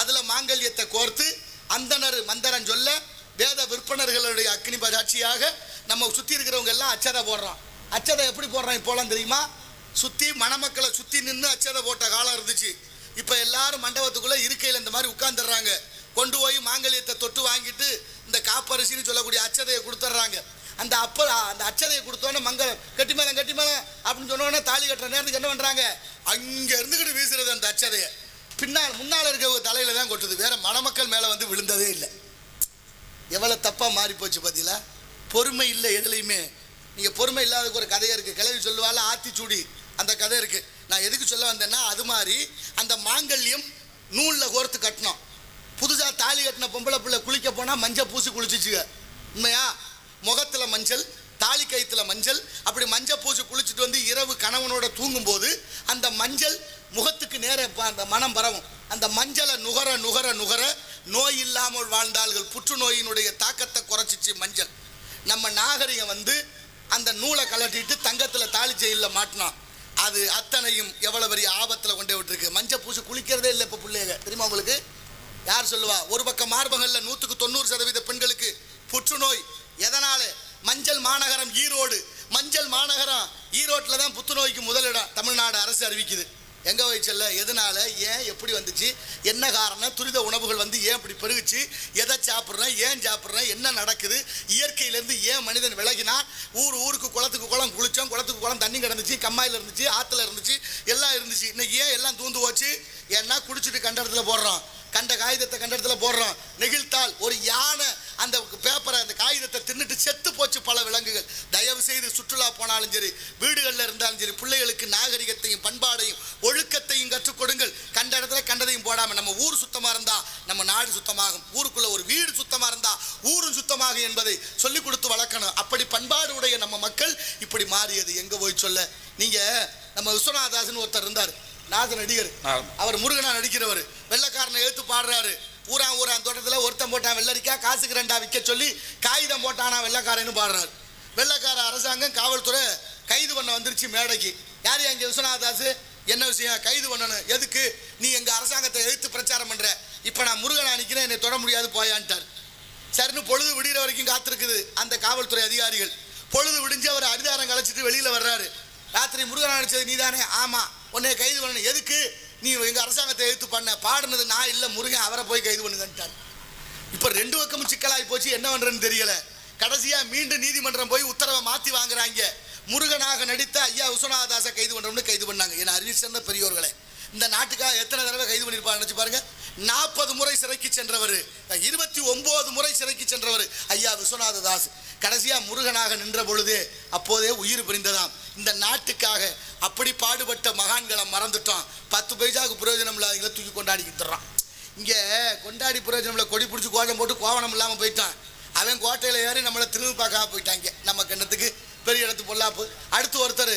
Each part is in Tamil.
அதில் மாங்கல்யத்தை கோர்த்து அந்தனர் மந்தரன் சொல்ல வேத விற்பனர்களுடைய அக்னி சாட்சியாக நம்ம சுற்றி இருக்கிறவங்க எல்லாம் அச்சதை போடுறோம் அச்சதை எப்படி போடுறோம் இப்போலாம் தெரியுமா? சுற்றி மணமக்களை சுற்றி நின்று அச்சதை போட்ட காலம் இருந்துச்சு. இப்போ எல்லாரும் மண்டபத்துக்குள்ளே இருக்கையில் இந்த மாதிரி உட்காந்துடுறாங்க கொண்டு போய் மாங்கல்யத்தை தொட்டு வாங்கிட்டு இந்த காப்பரிசின்னு சொல்லக்கூடிய அச்சதையை கொடுத்துட்றாங்க. அந்த அப்ப அந்த அச்சதையை கொடுத்தோன்னே மங்க கட்டி மேலே கட்டி மேலே அப்படின்னு சொன்னோன்னே தாலி கட்டுற நேரத்துக்கு என்ன பண்ணுறாங்க அங்கே இருந்துக்கிட்டு வீசுறது அந்த அச்சதையை. பின்னால் முன்னால் இருக்க தலையில் தான் கொட்டுது. வேற மணமக்கள் மேலே வந்து விழுந்ததே இல்லை. எவ்வளோ தப்பாக மாறி போச்சு பார்த்தீங்களா பொறுமை இல்லை எதுலையுமே. நீங்கள் பொறுமை இல்லாததுக்கு ஒரு கதை இருக்குது கிளவி சொல்லுவாள் ஆத்திச்சூடி அந்த கதை இருக்குது நான் எதுக்கு சொல்ல வந்தேன்னா அது மாதிரி அந்த மாங்கல்யம் நூலில் கோர்த்து கட்டணும் புதுசாக தாலி கட்டின பொம்பளை பிள்ளை குளிக்க போனால் மஞ்சள் பூசி குளிச்சிச்சுங்க. உண்மையா? முகத்தில் மஞ்சள் தாலி கயித்துல மஞ்சள் அப்படி மஞ்சள் பூசி குளிச்சுட்டு வந்து இரவு கணவனோட தூங்கும்போது அந்த மஞ்சள் முகத்துக்கு நேர அந்த மனம் பரவும். அந்த மஞ்சளை நுகர நுகர நுகர நோய் இல்லாமல் வாழ்ந்தார்கள். புற்றுநோயினுடைய தாக்கத்தை குறைச்சிச்சு மஞ்சள். நம்ம நாகரிகம் வந்து அந்த நூலை கலட்டிட்டு தங்கத்தில் தாலி ஜெயிலில் மாட்டினான். அது அத்தனையும் எவ்வளோ பெரிய ஆபத்தில் கொண்டே விட்டுருக்கு. மஞ்சள் பூசி குளிக்கிறதே இல்லை இப்போ பிள்ளைங்க. தெரியுமா உங்களுக்கு? யார் சொல்லுவா? ஒரு பக்கம் மார்பகல்ல நூற்றுக்கு தொண்ணூறு சதவீத பெண்களுக்கு புற்றுநோய். எதனால்? மஞ்சள் மாநகரம் ஈரோடு. மஞ்சள் மாநகரம் ஈரோட்டில் தான் புற்றுநோய்க்கு முதலிடம் தமிழ்நாடு அரசு அறிவிக்குது. எங்கே வயசுல எதனால? ஏன் எப்படி வந்துச்சு? என்ன காரணம்? துரித உணவுகள் வந்து ஏன் இப்படி பெருகுச்சு? எதை சாப்பிட்றேன்? ஏன் சாப்பிட்றேன்? என்ன நடக்குது? இயற்கையிலேருந்து ஏன் மனிதன் விலகினான்? ஊர் ஊருக்கு குளத்துக்கு குளம் குளித்தோம் குளத்துக்கு குளம் தண்ணி கிடந்துச்சு. கம்மாயில் இருந்துச்சு. ஆற்றுல இருந்துச்சு. எல்லாம் இருந்துச்சு. இன்னைக்கு ஏன் எல்லாம் தூந்து போச்சு? ஏன்னா குடிச்சிட்டு கண்ட இடத்துல போடுறோம். கண்ட காகிதத்தை கண்ட இடத்துல போடுறோம். நெகிழ்த்தால் ஒரு யானை அந்த பேப்பரை அந்த காகிதத்தை தின்னுட்டு செத்து போச்சு பல விலங்குகள். தயவு செய்து சுற்றுலா போனாலும் சரி வீடுகளில் இருந்தாலும் சரி பிள்ளைகளுக்கு நாகரிகத்தையும் பண்பாடையும் ஒழுக்கத்தையும் கற்றுக் கொடுங்கள். கண்ட இடத்துல கண்டதையும் போடாம நம்ம ஊர் சுத்தமா இருந்தா நம்ம நாடு சுத்தமாகும். ஊருக்குள்ள ஒரு வீடு சுத்தமா இருந்தா ஊரும் சுத்தமாகும் என்பதை சொல்லிக் கொடுத்து வளர்க்கணும். அப்படி பண்பாடு உடைய நம்ம மக்கள் இப்படி மாறியது. எங்க போய் சொல்ல? நீங்க நம்ம விஸ்வநாதாசன் ஒருத்தர் இருந்தார். நாத நடிகர். அவர் முருகனா நடிக்கிறவர். வெள்ளைக்காரனை எழுத்து பாடுறாரு. ஊரா ஊரா தோட்டத்தில் ஒருத்தன் போட்டான் வெள்ளரிக்கா காசுக்கு ரெண்டா விற்க சொல்லி காகிதம் போட்டானா வெள்ளக்காரன்னு பாடுறாரு. வெள்ளக்கார அரசாங்கம் காவல்துறை கைது பண்ண வந்துருச்சு மேடைக்கு. யார் எங்கள் விஸ்வநாதாஸ் என்ன விஷயம்? கைது பண்ணணும். எதுக்கு? நீ எங்கள் அரசாங்கத்தை எதிர்த்து பிரச்சாரம் பண்ணுற இப்போ நான் முருகனை அணிக்கிறேன் என்னை தொட முடியாது போயான்ட்டார். சரின்னு பொழுது விடிகிற வரைக்கும் காத்திருக்குது அந்த காவல்துறை அதிகாரிகள். பொழுது விடிஞ்சு அவர் அதிகாரம் கலைச்சிட்டு வெளியில் வர்றாரு. ராத்திரி முருகன் நீ தானே ஆமாம் உன்னை கைது பண்ணணும். எதுக்கு? நீ எங்கள் அரசாங்கத்தை எழுத்து பண்ண பாடினது நான் இல்லை முருகன் அவரை போய் கைது பண்ணுங்கன்ட்டார். இப்போ ரெண்டு பக்கமும் சிக்கலாகி போச்சு என்ன பண்ணுறேன்னு தெரியல. கடைசியாக மீண்டும் நீதிமன்றம் போய் உத்தரவை மாற்றி வாங்குறாங்க. முருகனாக நடித்த ஐயா விஸ்வநாதாசை கைது பண்ணுறோம்னு கைது பண்ணாங்க. என் அறிவு சேர்ந்த பெரியோர்களே. இந்த நாட்டுக்காக எத்தனை தடவை கைது பண்ணியிருப்பார் நினச்சி பாருங்க. நாற்பது முறை சிறைக்கு சென்றவர். இருபத்தி ஒன்பது முறை சிறைக்கு சென்றவர். ஐயா விஸ்வநாத தாஸ். கடைசியாக முருகனாக நின்ற பொழுதே அப்போதே உயிர் பிரிந்ததாம். இந்த நாட்டுக்காக அப்படி பாடுபட்ட மகான்களை மறந்துட்டோம் பத்து பைசாவுக்கு பிரயோஜனம் இல்லாதவங்களை தூக்கி கொண்டாடிக்கிட்டு தர்றான் இங்கே கொண்டாடி பிரயோஜனம் இல்லை கொடி பிடிச்சி கோஷம் போட்டு கோவணம் இல்லாமல் போயிட்டான். அவன் கோட்டையில் ஏறி நம்மளை திரும்பி பார்க்காம போயிட்டாங்க நம்ம கண்ணத்துக்கு பெரிய இடத்து பொல்லாப்பு. அடுத்து ஒருத்தர்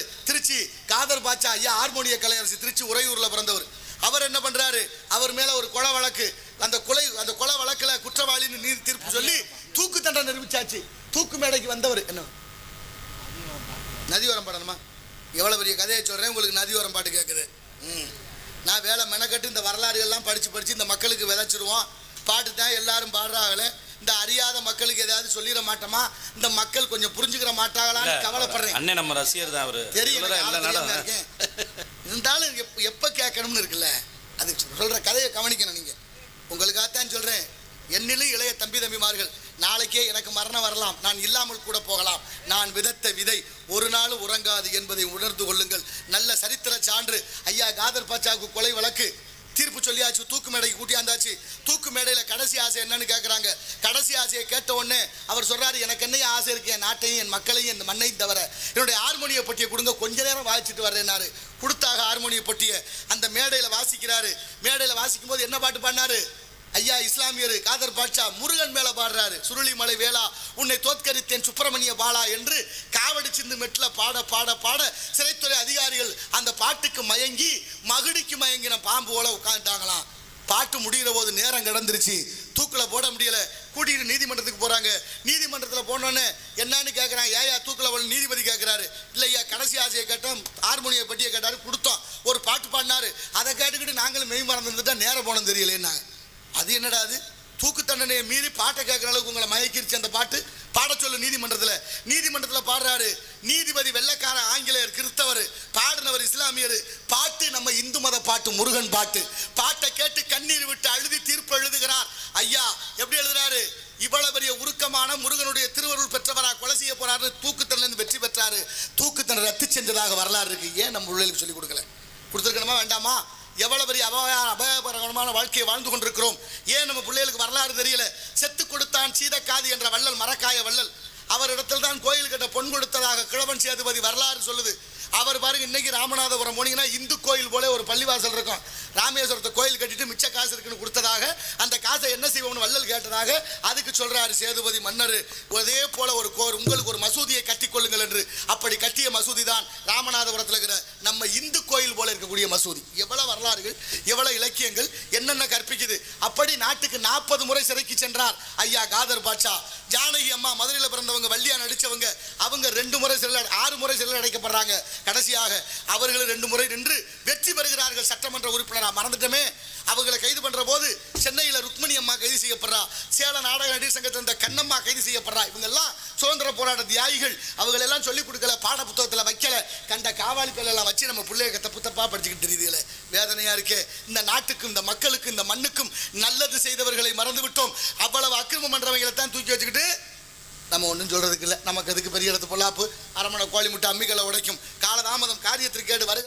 திருச்சி ஐயா ஹார்மோனிய கலையரசி திருச்சி உறையூரில் பிறந்தவர். அவர் என்ன பண்றாரு? அவர் மேலே ஒரு கொலை வழக்கு. அந்த கொலை அந்த கொலை வழக்கில் குற்றவாளின்னு நீதி தீர்ப்பு சொல்லி தூக்கு தண்டனை நிரூபிச்சாச்சு. தூக்கு மேடைக்கு வந்தவர் என்ன? நதியோரம் பாடணுமா? எவ்வளோ பெரிய கதையை சொல்கிறேன் உங்களுக்கு நதியோரம் பாட்டு கேட்குது ம். நான் வேலை மெனக்கட்டு இந்த வரலாறு எல்லாம் படித்து படித்து இந்த மக்களுக்கு விதைச்சிருவோம். பாட்டு தான் எல்லாரும் பாடுறாங்களே. இந்த அறியாத மக்களுக்கு ஏதாவது சொல்லிட மாட்டோமா? இந்த மக்கள் கொஞ்சம் புரிஞ்சுக்கிற மாட்டாங்களான்னு கவலைப்படுறேன். அண்ணன் நம்ம ரசிகர் தான் அவரு. தெரியும். இருந்தாலும் எப்ப எப்ப கேட்கணும்னு இருக்குல்ல? அது சொல்ற கதையை கவனிக்கணும் நீங்க. உங்களுக்காகத்தான் சொல்றேன். என்னிலும் இளைய தம்பி தம்பிமார்கள் நாளைக்கே எனக்கு மரணம் வரலாம். நான் இல்லாமல் கூட போகலாம். நான் விதத்த விதை ஒரு நாள் உறங்காது என்பதை உணர்ந்து கொள்ளுங்கள். நல்ல சரித்திர சான்று. ஐயா காதர் பாச்சாவுக்கு கொலை வழக்கு. தீர்ப்பு சொல்லியாச்சு தூக்கு மேடைக்கு கூட்டியாந்தாச்சு தூக்கு மேடையில் கடைசி ஆசை என்னன்னு கேட்குறாங்க கடைசி ஆசையை கேட்ட உடனே அவர் சொல்றாரு எனக்கு என்ன ஆசை இருக்கு? என் நாட்டையும் என் மக்களையும் என் மண்ணையும் தவிர என்னுடைய ஹார்மோனிய பொட்டியை கொடுங்க கொஞ்ச நேரம் வாசிச்சுட்டு வர்றேன்னாரு. கொடுத்தாக ஹார்மோனிய பொட்டியை அந்த மேடையில் வாசிக்கிறாரு. மேடையில் வாசிக்கும் போது என்ன பாட்டு பாடினாரு? ஐயா இஸ்லாமியர் காதர் பாட்சா முருகன் மேல பாடுறாரு. சுருளிமலை வேளா உன்னை தோற்கரித்தேன் சுப்பிரமணிய பாலா என்று காவடி சிந்து மெட்டில் பாட பாட பாட சிறைத்துறை அதிகாரிகள் அந்த பாட்டுக்கு மயங்கி மகுடிக்கு மயங்கின பாம்பு போல உட்காந்துட்டாங்களாம் பாட்டு முடிகிற போது நேரம் கிடந்துருச்சு. தூக்கில் போட முடியல. கூட்டிகிட்டு நீதிமன்றத்துக்கு போகிறாங்க நீதிமன்றத்தில் போனோன்னு என்னன்னு கேட்குறாங்க ஏயா தூக்கில் போல நீதிபதி கேட்குறாரு இல்லையா கடைசி ஆசையை கேட்டோம். ஹார்மோனிய பட்டியை கேட்டாரு கொடுத்தோம். ஒரு பாட்டு பாடினாரு. அதை கேட்டுக்கிட்டு நாங்களும் மெய் மறந்துட்டா நேரம் போனோம் தெரியலேன்னாங்க. அது என்னடா அது? தூக்கு தண்டனையை மீறி பாட்டை கேட்குற அளவுக்கு உங்களை மயக்கிருச்சு அந்த பாட்டு? பாட சொல்லு நீதிமன்றத்தில். நீதிமன்றத்தில் பாடுறாரு. நீதிபதி வெள்ளைக்கார ஆங்கிலேயர் கிறிஸ்தவர் பாடினவர் இஸ்லாமியர். பாட்டு நம்ம இந்து மத பாட்டு முருகன் பாட்டு. பாட்டை கேட்டு கண்ணீர் விட்டு அழுதி தீர்ப்பு எழுதுகிறார். ஐயா எப்படி எழுதுறாரு? இவ்வளவு பெரிய உருக்கமான முருகனுடைய திருவருள் பெற்றவரா கொலை செய்ய போறாரு தூக்கு தண்டனை வெற்றி பெற்றாரு. தூக்கு தண்டனை ரத்து சென்றதாக வரலாறு இருக்கு. ஏன் நம்ம உள்ளே சொல்லிக் கொடுக்கல? கொடுத்துருக்கணுமா? வேண்டாமா? எவ்வளவு பெரிய அபாய அபாயகரமான வாழ்க்கையை வாழ்ந்து கொண்டிருக்கிறோம். ஏன் நம்ம பிள்ளைகளுக்கு வரலாறு தெரியல? செத்து கொடுத்தான் சீதக்காதி என்ற வள்ளல் மரக்காய வள்ளல். அவரிடத்தில் தான் கோயில் கட்ட பொன் கொடுத்ததாக கிழவன் சேதுபதி வரலாறு சொல்லுது. அவர் பாருங்க இன்னைக்கு ராமநாதபுரம் போனீங்கன்னா இந்து கோயில் போல ஒரு பள்ளிவாசல் இருக்கும். ராமேஸ்வரத்தை கோயில் கட்டிட்டு மிச்ச காசு இருக்குன்னு கொடுத்ததாக அந்த காசை என்ன செய்வோம்னு வள்ளல் கேட்டதாக அதுக்கு சொல்றாரு சேதுபதி மன்னர். அதே போல ஒரு கோர் உங்களுக்கு ஒரு மசூதியை கட்டிக்கொள்ளுங்கள் என்று. அப்படி கட்டிய மசூதி தான் ராமநாதபுரத்தில் இருக்கிற நம்ம இந்து கோயில் போல இருக்கக்கூடிய மசூதி. எவ்வளவு எவ்வளவு இலக்கியங்கள் என்னென்ன கற்பிக்குது? அப்படி நாட்டுக்கு நாற்பது முறை சிறைக்கு சென்றார் ஐயா காதர் பாட்சா ஜானகி அம்மா மதுரையில் பிறந்தவங்க வள்ளியா நடிச்சவங்க அவங்க ரெண்டு முறை சிறையில் ஆறு முறை சிறையில் அடைக்கப்படுறாங்க. கடைசியாக அவர்கள் ரெண்டு முறை நின்று வெற்றி பெறுகிறார்கள் சட்டமன்ற உறுப்பினராக மறந்துட்டோமே. அவங்களை கைது பண்ணுற போது சென்னையில் ருக் கைது செய்யப்படுறா. சேலம் நாடக நடிகர் சங்கத்தில் இருந்த கண்ணம்மா கைது செய்யப்படுறா. இவங்க எல்லாம் சுதந்திர போராட்ட தியாகிகள். அவங்களை எல்லாம் சொல்லிக் கொடுக்கல பாட புத்தகத்தில் வைக்கல. கண்ட காவாலி எல்லாம் வச்சு நம்ம பிள்ளைய தப்பு படிச்சுக்கிட்டு தெரியுதுல வேதனையா இருக்கே. இந்த நாட்டுக்கும் இந்த மக்களுக்கும் இந்த மண்ணுக்கும் நல்லது செய்தவர்களை மறந்து விட்டோம் அவ்வளவு அக்கிரமம் பண்றவங்களை தான் தூக்கி வச்சுக்கிட்டு நம்ம ஒன்றும் சொல்றதுக்கு இல்லை. நமக்கு அதுக்கு பெரிய இடத்து பொல்லாப்பு? அரமணை கோழி முட்டை அம்மிகளை உடைக்கும். காலதாமதம் காரியத்திற்கு கேடு வருக